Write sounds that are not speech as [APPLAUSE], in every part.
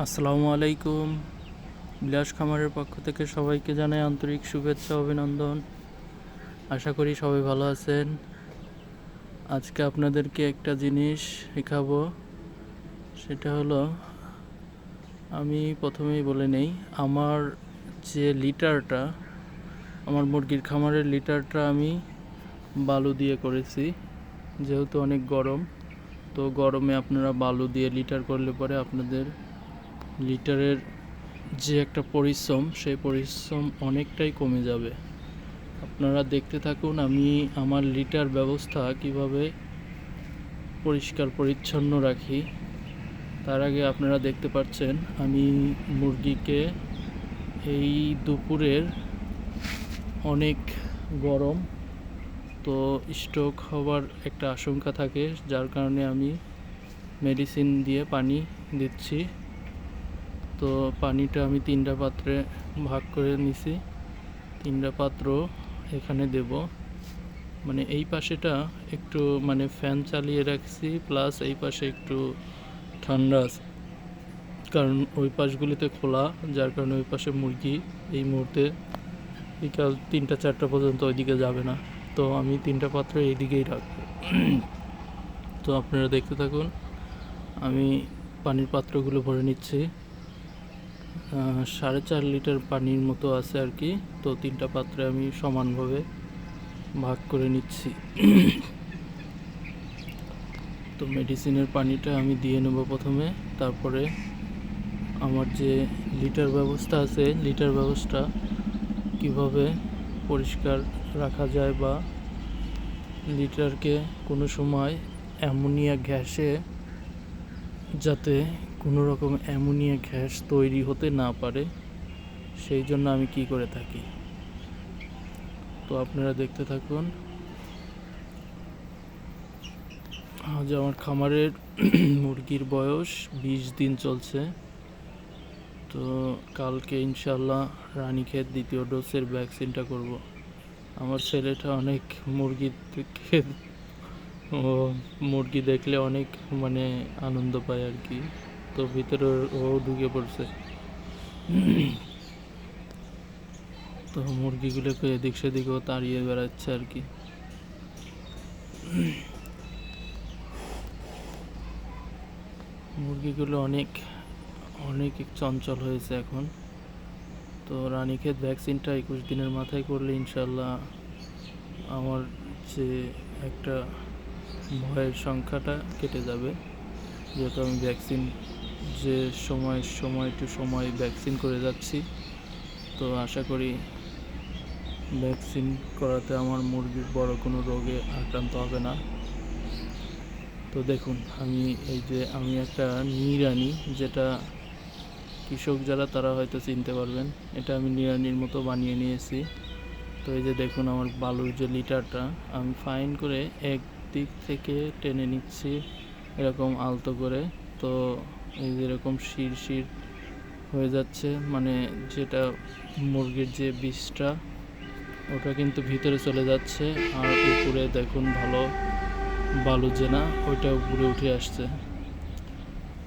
আসসালামু আলাইকুম। বিলাস খামারের পক্ষ থেকে সবাইকে জানাই আন্তরিক শুভেচ্ছা, অভিনন্দন। আশা করি সবাই ভালো আছেন। আজকে আপনাদেরকে একটা জিনিস শেখাবো। সেটা হলো, আমি প্রথমেই বলে নেই, আমার যে লিটারটা, আমার মুরগির খামারের লিটারটা আমি বালু দিয়ে করেছি। যেহেতু অনেক গরম, তো গরমে আপনারা বালু দিয়ে লিটার করলে পরে আপনাদের লিটারের যে একটা পরিশ্রম, সেই পরিশ্রম অনেকটাই কমে যাবে। আপনারা দেখতে থাকুন, আমি আমার লিটার ব্যবস্থা কীভাবে পরিষ্কার, পরিচ্ছন্ন রাখি। তার আগে আপনারা দেখতে পাচ্ছেন, আমি মুরগিকে এই দুপুরের অনেক গরম তো স্ট্রোক হওয়ার একটা আশঙ্কা থাকে, যার কারণে আমি মেডিসিন দিয়ে পানি দিচ্ছি। তো পানিটা আমি তিনটা পাত্রে ভাগ করে নিছি। তিনটা পাত্র এখানে দেব। মানে এই পাশেটা একটু মানে ফ্যান চালিয়ে রাখছি, প্লাস এই পাশে একটু ঠান্ডা আছে। কারণ ওই পাশগুলিতে খোলা, যার কারণে ওই পাশে মুরগি এই মুহূর্তে বিকাল তিনটা, চারটা পর্যন্ত ওইদিকে যাবে না। তো আমি তিনটা পাত্র এইদিকেই রাখব। তো আপনারা দেখতে থাকুন, আমি পানির পাত্রগুলো ভরে নিচ্ছি। সাড়ে চার লিটার পানির মতো আছে আর কি। তো তিনটা পাত্রে আমি সমানভাবে ভাগ করে নিচ্ছি। তো মেডিসিনের পানিটা আমি দিয়ে নেব প্রথমে। তারপরে আমার যে লিটার ব্যবস্থা আছে, লিটার ব্যবস্থা কীভাবে পরিষ্কার রাখা যায় বা লিটারকে কোনো সময় অ্যামোনিয়া গ্যাসে যাতে কোনো রকম অ্যামোনিয়া গ্যাস তৈরি হতে না পারে, সেই জন্য আমি কি করে থাকি? তো আপনারা দেখতে থাকুন। আজ আমার খামারের [CLEARS THROAT] মুরগির বয়স বিশ দিন চলছে। তো কালকে ইনশাল্লাহ রানীক্ষেত দ্বিতীয় ডোজের ভ্যাকসিনটা করব। আমার ছেলেটা অনেক মুরগির মুরগি দেখলে অনেক মানে আনন্দ পায় আর কি। তো ভিতরে ও ঢুকে পড়ছে। তো মুরগিগুলোকে এদিক সেদিকেও তাড়িয়ে বেড়াচ্ছে আর কি। মুরগিগুলো অনেক অনেক চঞ্চল হয়েছে এখন। তো রানীক্ষেত ভ্যাকসিনটা একুশ দিনের মাথায় করলে ইনশাল্লাহ আমার যে একটা ভয়ের সংখ্যাটা কেটে যাবে। যেহেতু আমি ভ্যাকসিন যে সময় সময় টু সময় ভ্যাকসিন করে যাচ্ছি, তো আশা করি ভ্যাকসিন করাতে আমার মুরগির বড় কোনো রোগে আক্রান্ত হবে না। তো দেখুন, আমি এই যে আমি একটা নিরানি যেটা কৃষক যারা, তারা হয়তো চিনতে পারবেন। এটা আমি নিরানির মতো বানিয়ে নিয়েছি। তো এই যে দেখুন, আমার বালুর যে লিটারটা, আমি ফাইন করে এক দিক থেকে টেনে নিচ্ছি এরকম আলতো করে। তো এই যে এরকম শির শির হয়ে যাচ্ছে মানে যেটা মুরগির যে বিষটা, ওটা কিন্তু ভিতরে চলে যাচ্ছে আর উপরে দেখুন ভালো বালু যে না, ওইটা উপরে উঠে আসছে।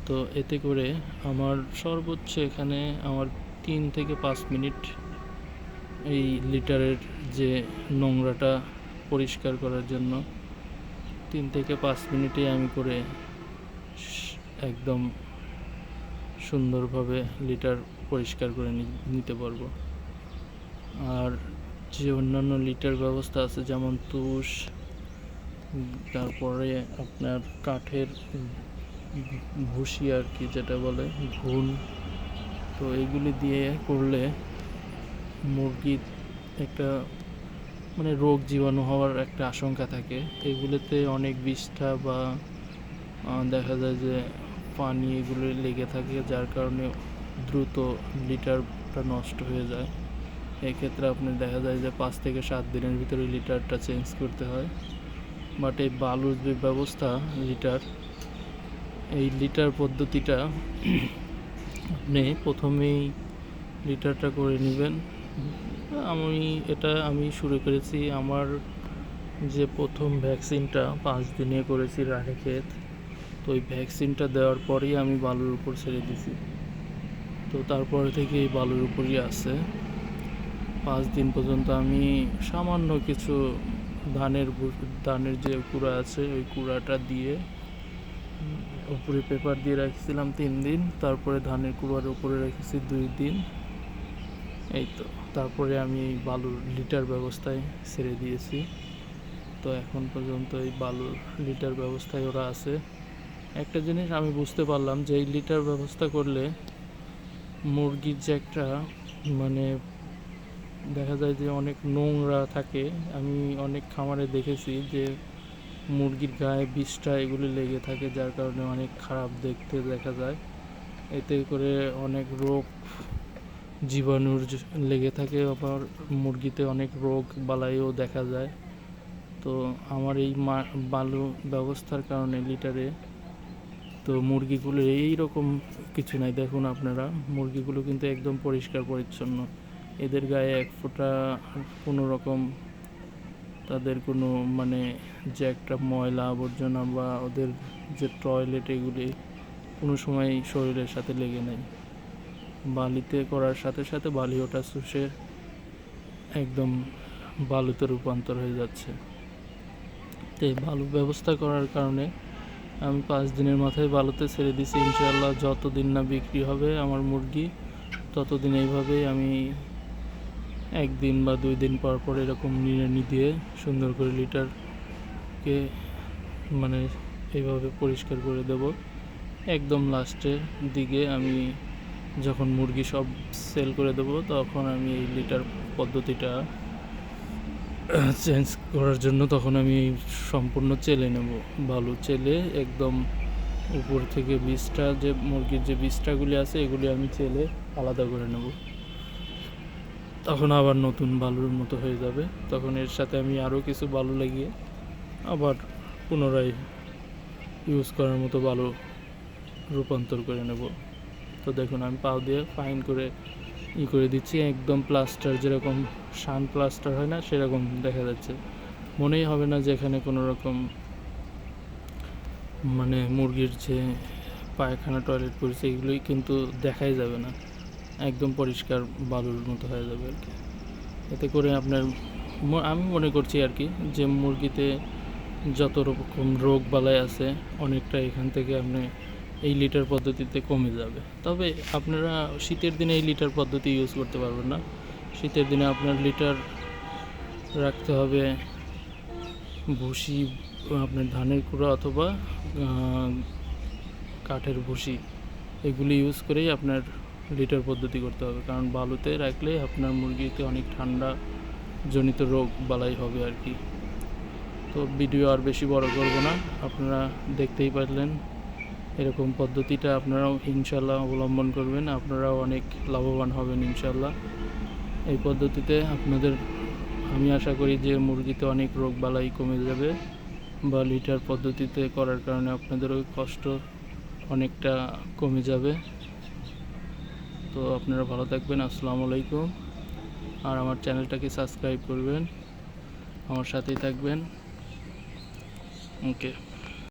তো এতে করে আমার সর্বোচ্চ এখানে আমার তিন থেকে পাঁচ মিনিট এই লিটারের যে নোংরাটা পরিষ্কার করার জন্য তিন থেকে পাঁচ মিনিটে আমি করে একদম সুন্দরভাবে লিটার পরিষ্কার করে নিতে পারব। আর যে অন্যান্য লিটার ব্যবস্থা আছে, যেমন তুষ, তারপরে আপনার কাঠের ভুসি আর কি যেটা বলে ঘুন তো এইগুলি দিয়ে করলে মুরগির একটা মানে রোগ জীবাণু হওয়ার একটা আশঙ্কা থাকে। এগুলোতে অনেক বিষ্ঠা বা দেখা যায় যে পানি এগুলো লেগে থাকে, যার কারণে দ্রুত লিটারটা নষ্ট হয়ে যায়। এক্ষেত্রে আপনি দেখা যায় যে পাঁচ থেকে সাত দিনের ভিতরে লিটারটা চেঞ্জ করতে হয়। বাট এই বালুর যে ব্যবস্থা, লিটার, এই লিটার পদ্ধতিটা আপনি প্রথমেই লিটারটা করে নেবেন। আমি এটা আমি শুরু করেছি আমার যে প্রথম ভ্যাকসিনটা পাঁচ দিনে করেছি রানীক্ষেত। তো ওই ভ্যাকসিনটা দেওয়ার পরেই আমি বালুর উপর ছেড়ে দিছি তো তারপরে থেকে এই বালুর উপরই আছে। পাঁচ দিন পর্যন্ত আমি সামান্য কিছু ধানের ধানের যে কুড়া আছে, ওই কুড়াটা দিয়ে উপরে পেপার দিয়ে রাখছিলাম তিন দিন। তারপরে ধানের কুড়ার উপরে রেখেছি দুই দিন। এই তো। তারপরে আমি এই বালুর লিটার ব্যবস্থায় ছেড়ে দিয়েছি। তো এখন পর্যন্ত এই বালুর লিটার ব্যবস্থায় ওরা আছে। একটা জিনিস আমি বুঝতে পারলাম যে এই লিটার ব্যবস্থা করলে মুরগির যে একটা মানে দেখা যায় যে অনেক নোংরা থাকে। আমি অনেক খামারে দেখেছি যে মুরগির গায়ে বিষটা এগুলি লেগে থাকে, যার কারণে অনেক খারাপ দেখতে দেখা যায়। এতে করে অনেক রোগ জীবাণুর লেগে থাকে, আবার মুরগিতে অনেক রোগ বালাইও দেখা যায়। তো আমার এই বালু ব্যবস্থার কারণে লিটারে। তো মুরগিগুলো এই রকম কিছু নাই, দেখুন আপনারা। মুরগিগুলো কিন্তু একদম পরিষ্কার পরিচ্ছন্ন। এদের গায়ে এক ফোঁটা কোনো রকম তাদের কোনো মানে যে একটা ময়লা আবর্জনা বা ওদের যে টয়লেট এগুলি কোনো সময় শরীরের সাথে লেগে নেই। বালিতে করার সাথে সাথে বালি ওটা শুষে একদম বালুতে রূপান্তর হয়ে যাচ্ছে। তো এই বালু ব্যবস্থা করার কারণে আমি পাঁচ দিনের মাথায় বালুতে ছেড়ে দিছি ইনশাল্লাহ যতদিন না বিক্রি হবে আমার মুরগি, ততদিন এইভাবেই আমি একদিন বা দুই দিন পর পর এরকম নিড়ানি দিয়ে সুন্দর করে লিটারকে মানে এইভাবে পরিষ্কার করে দেব। একদম লাস্টের দিকে আমি যখন মুরগি সব সেল করে দেব, তখন আমি এই লিটার পদ্ধতিটা চেঞ্জ করার জন্য তখন আমি সম্পূর্ণ চেলে নেব। ভালো চেলে একদম উপর থেকে বীজটা, যে মুরগির যে বীজটাগুলি আছে, এগুলি আমি চেলে আলাদা করে নেব। তখন আবার নতুন বালুর মতো হয়ে যাবে। তখন এর সাথে আমি আরও কিছু বালু লাগিয়ে আবার পুনরায় ইউজ করার মতো বালু রূপান্তর করে নেব। তো দেখুন, আমি পাও দিয়ে ফাইন করে ই করে দিচ্ছি। একদম প্লাস্টার যেরকম শান প্লাস্টার হয় না, সেরকম দেখা যাচ্ছে। মনেই হবে না যে এখানে কোনো রকম মানে মুরগির যে পায়খানা টয়লেট করেছে এগুলোই কিন্তু দেখাই যাবে না। একদম পরিষ্কার বালুর মতো হয়ে যাবে আর কি। এতে করে আপনার আমি মনে করছি আর কি যে মুরগিতে যত রকম রোগ বালাই আছে, অনেকটা এখান থেকে আপনি এই লিটার পদ্ধতিতে কমে যাবে। তবে আপনারা শীতের দিনে এই লিটার পদ্ধতি ইউজ করতে পারবেন না। শীতের দিনে আপনার লিটার রাখতে হবে ভুসি, আপনার ধানের কুড়া অথবা কাঠের ভুসি। এগুলি ইউজ করেই আপনার লিটার পদ্ধতি করতে হবে। কারণ বালুতে রাখলে আপনার মুরগিতে অনেক ঠান্ডা জনিত রোগ বালাই হবে আর কি। তো ভিডিও আর বেশি বড় করব না। আপনারা দেখতেই পারলেন এরকম পদ্ধতিটা আপনারাও ইনশাল্লাহ অবলম্বন করবেন। আপনারাও অনেক লাভবান হবেন ইনশাল্লাহ এই পদ্ধতিতে আপনাদের, আমি আশা করি যে মুরগিতে অনেক রোগ বালাই কমে যাবে বা লিটার পদ্ধতিতে করার কারণে আপনাদেরও কষ্ট অনেকটা কমে যাবে। তো আপনারা ভালো থাকবেন, আসসালামু আলাইকুম। আর আমার চ্যানেলটাকে সাবস্ক্রাইব করবেন। আমার সাথেই থাকবেন। ওকে।